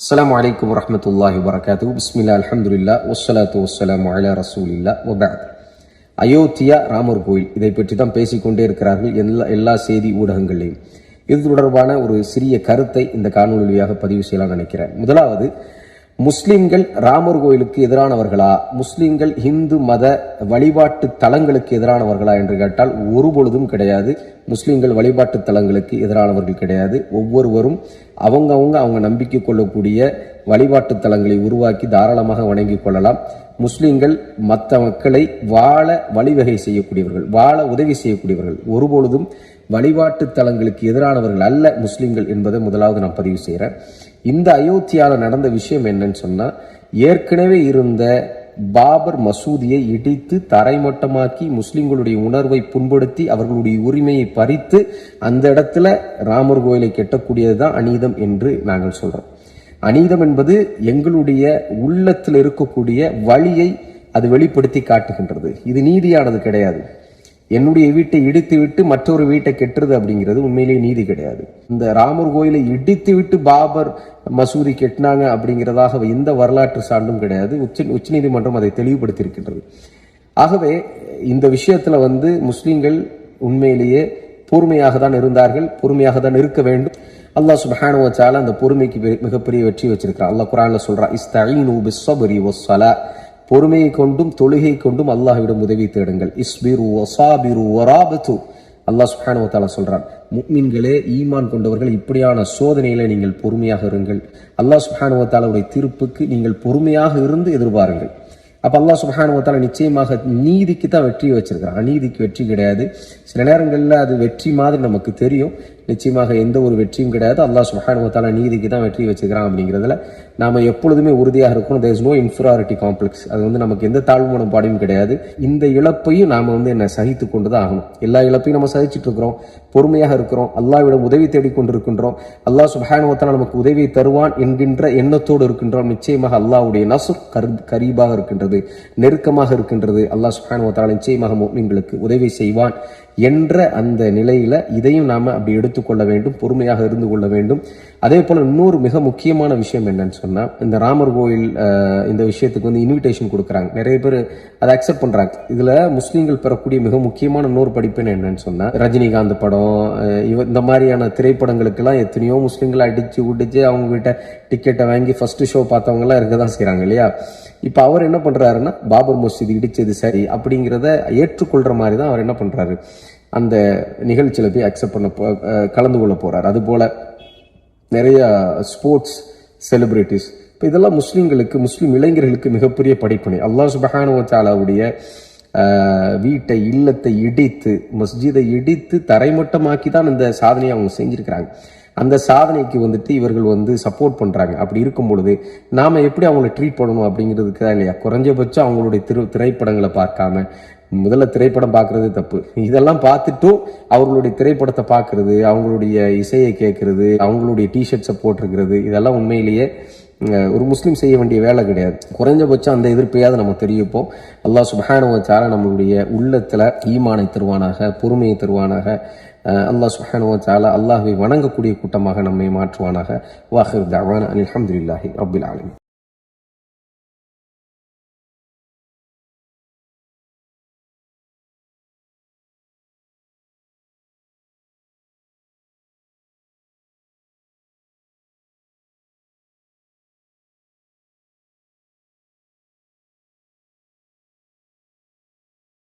அஸ்லாம் வலைக்கம் வரமத்துல்லாஹி வரகாத்து பிஸ்மில்லா அலமதுல்லா ஒஸ்வலாத்து ஒஸ்லாம் அலா ரசூலில்லா ஒபாத் அயோத்தியா ராமர் கோயில். இதை பற்றி தான் பேசிக்கொண்டே இருக்கிறார்கள் எல்லா எல்லா செய்தி ஊடகங்களையும் இது தொடர்பான ஒரு சிறிய கருத்தை இந்த காணொலி பதிவு செய்யலாம் நினைக்கிறேன். முதலாவது முஸ்லிம்கள் ராமர் கோயிலுக்கு எதிரானவர்களா? முஸ்லிம்கள் இந்து மத வழிபாட்டு தலங்களுக்கு எதிரானவர்களா என்று கேட்டால் ஒரு பொழுதும் கிடையாது. முஸ்லிம்கள் வழிபாட்டு தலங்களுக்கு எதிரானவர்கள் கிடையாது. ஒவ்வொருவரும் அவங்கவுங்க அவங்க அவங்க நம்பிக்கை கொள்ளக்கூடிய வழிபாட்டு தலங்களை உருவாக்கி தாராளமாக வணங்கிக் கொள்ளலாம். முஸ்லிம்கள் மற்ற மக்களை வாழ வழிவகை செய்யக்கூடியவர்கள் வாழ உதவி செய்யக்கூடியவர்கள். ஒருபொழுதும் வழிபாட்டு தலங்களுக்கு எதிரானவர்கள் அல்ல முஸ்லிம்கள் என்பதை முதலாவது நான் பதிவு செய்கிறேன் இந்த அயோத்தியாவில் நடந்த விஷயம் என்னன்னு சொன்னால் ஏற்கனவே இருந்த பாபர் மசூதியை இடித்து தரைமட்டமாக்கி முஸ்லிம்களுடைய உணர்வை புண்படுத்தி அவர்களுடைய உரிமையை பறித்து அந்த இடத்துல ராமர் கோயிலை கெட்டக்கூடியதுதான் அநீதம் என்று நாங்கள் சொல்கிறோம் அநீதம் என்பது எங்களுடைய உள்ளத்தில் இருக்கக்கூடிய வழியை அது வெளிப்படுத்தி காட்டுகின்றது. இது நீதியானது கிடையாது. என்னுடைய வீட்டை இடித்து விட்டு மற்றொரு வீட்டை கெட்டுறது அப்படிங்கிறது உண்மையிலேயே நீதி கிடையாது. இந்த ராமர் கோயிலை இடித்து விட்டு பாபர் மசூதி கெட்டினாங்க அப்படிங்கிறதாக எந்த வரலாற்று சான்றும் கிடையாது. உச்ச உச்சநீதிமன்றம் அதை தெளிவுபடுத்தியிருக்கின்றது. ஆகவே இந்த விஷயத்துல வந்து முஸ்லீம்கள் உண்மையிலேயே பொறுமையாக தான் இருந்தார்கள் பொறுமையாக தான் இருக்க வேண்டும். அல்லாஹ் சுபஹானு வச்சால அந்த பொறுமைக்கு பெ- மிகப்பெரிய வெற்றி வச்சிருக்கிறான். அல்லாஹ் குரான்ல சொல்றான் இஸ்தஈனு பிஸ்ஸப்ரி வஸ்ஸலா பொறுமையை கொண்டும் தொழுகை கொண்டும் அல்லாஹ்விடம் உதவி தேடுங்கள். இஸ்பிரு ஒசாபிரு ஒராபத்து அல்லாஹ் சுஹானுவத்தால வ தஆலா சொல்றான். முக்மின்களே ஈமான் கொண்டவர்கள் இப்படியான சோதனையில நீங்கள் பொறுமையாக இருங்கள். அல்லாஹ் சுஹானுவத்தாலுடைய தீர்ப்புக்கு நீங்கள் பொறுமையாக இருந்து எதிர்பாருங்கள். அப்போ அல்லாஹ் சுப்ஹானஹு நிச்சயமாக நீதிக்கு தான் வெற்றியை வச்சிருக்கிறான். அநீதிக்கு வெற்றி கிடையாது. சில நேரங்களில் அது வெற்றி மாதிரி நமக்கு தெரியும். நிச்சயமாக எந்த ஒரு வெற்றியும் கிடையாது. அல்லாஹ் சுப்ஹானஹு வ நீதிக்கு தான் வெற்றி வச்சுக்கிறான் அப்படிங்கிறதுல நாம எப்பொழுதுமே உறுதியாக இருக்கணும். There is no inferiority complex அது வந்து நமக்கு எந்த தாழ்வு மனப்பாடையும் கிடையாது. இந்த இழப்பையும் நாம் வந்து என்ன சகித்து கொண்டு தான் ஆகணும். எல்லா இழப்பையும் நம்ம சகிச்சுட்டு இருக்கிறோம். பொறுமையாக இருக்கிறோம். அல்லாவிடம் உதவி தேடிக்கொண்டு இருக்கின்றோம் அல்லாஹ் சுப்ஹானஹு நமக்கு உதவியை தருவான் என்கின்ற எண்ணத்தோடு இருக்கின்றோம். நிச்சயமாக அல்லாஹ்வுடைய நசுர் கரு- கரீபாக இருக்கின்றது. நெருக்கமாக இருக்கின்றது. அல்லாஹ் சுஹானுவத்தால் நிச்சயமாக முஃமின்களுக்கு உதவி செய்வான் என்ற அந்த நிலையில் இதையும் நாம அப்படி எடுத்து எடுத்துக்கொள்ள வேண்டும் பொறுமையாக இருந்து கொள்ள வேண்டும். அதே போல் இன்னொரு மிக முக்கியமான விஷயம் என்னன்னு சொன்னால் இந்த ராமர் கோயில் இந்த விஷயத்துக்கு வந்து இன்விடேஷன் கொடுக்குறாங்க. நிறைய பேர் அதை அக்செப்ட் பண்ணுறாங்க இதில் முஸ்லீம்கள் பெறக்கூடிய மிக முக்கியமான இன்னொரு படிப்புன்னு என்னன்னு சொன்னால் ரஜினிகாந்த் படம் இவ இந்த மாதிரியான திரைப்படங்களுக்கெல்லாம் எத்தனையோ முஸ்லீம்களை அடித்து உடிச்சு அவங்ககிட்ட டிக்கெட்டை வாங்கி ஃபஸ்ட்டு ஷோ பார்த்தவங்கலாம் இருக்க தான் செய்கிறாங்க இல்லையா? இப்போ அவர் என்ன பண்ணுறாருன்னா பாபர் மசூதி இடிச்சது சரி அப்படிங்கிறத ஏற்றுக்கொள்கிற மாதிரி தான் அவர் என்ன பண்ணுறாரு அந்த நிகழ்ச்சியில் போய் அக்செப்ட் பண்ண போ- கலந்து கொள்ள போகிறார் அது நிறையா ஸ்போர்ட்ஸ் செலிப்ரிட்டிஸ் இப்போ இதெல்லாம் முஸ்லீம்களுக்கு முஸ்லீம் இளைஞர்களுக்கு மிகப்பெரிய படிப்பணி அல்லாஹ் சுபஹானு வீட்டை இல்லத்தை இடித்து மஸ்ஜிதை இடித்து தரைமட்டமாக்கி தான் இந்த சாதனையை அவங்க செஞ்சிருக்கிறாங்க. அந்த சாதனைக்கு வந்துட்டு இவர்கள் வந்து சப்போர்ட் பண்ணுறாங்க அப்படி இருக்கும் பொழுது நாம் எப்படி அவங்கள ட்ரீட் பண்ணணும் அப்படிங்கிறதுக்கு தான் இல்லையா? குறைஞ்சபட்சம் அவங்களுடைய திரு திரைப்படங்களை பார்க்காம முதல்ல திரைப்படம் பார்க்குறது தப்பு. இதெல்லாம் பார்த்துட்டும் அவர்களுடைய திரைப்படத்தை பார்க்குறது அவங்களுடைய இசையை கேட்குறது அவங்களுடைய டிஷர்ட்ஸை போட்டிருக்கிறது இதெல்லாம் உண்மையிலேயே ஒரு முஸ்லீம் செய்ய வேண்டிய வேலை கிடையாது. குறைஞ்சபட்சம் அந்த எதிர்ப்பையாவது நம்ம தெரிவிப்போம். அல்லாஹ் சுப்ஹானஹு நம்மளுடைய உள்ளத்தில் ஈமானை தருவானாக பொறுமையை தருவானாக அல்லாஹ் சுப்ஹானஹு வ வணங்கக்கூடிய கூட்டமாக நம்மை மாற்றுவானாக. வாஹிர் தவான் அலி அஹமதுல்லாஹி அப்துல் ஆலமி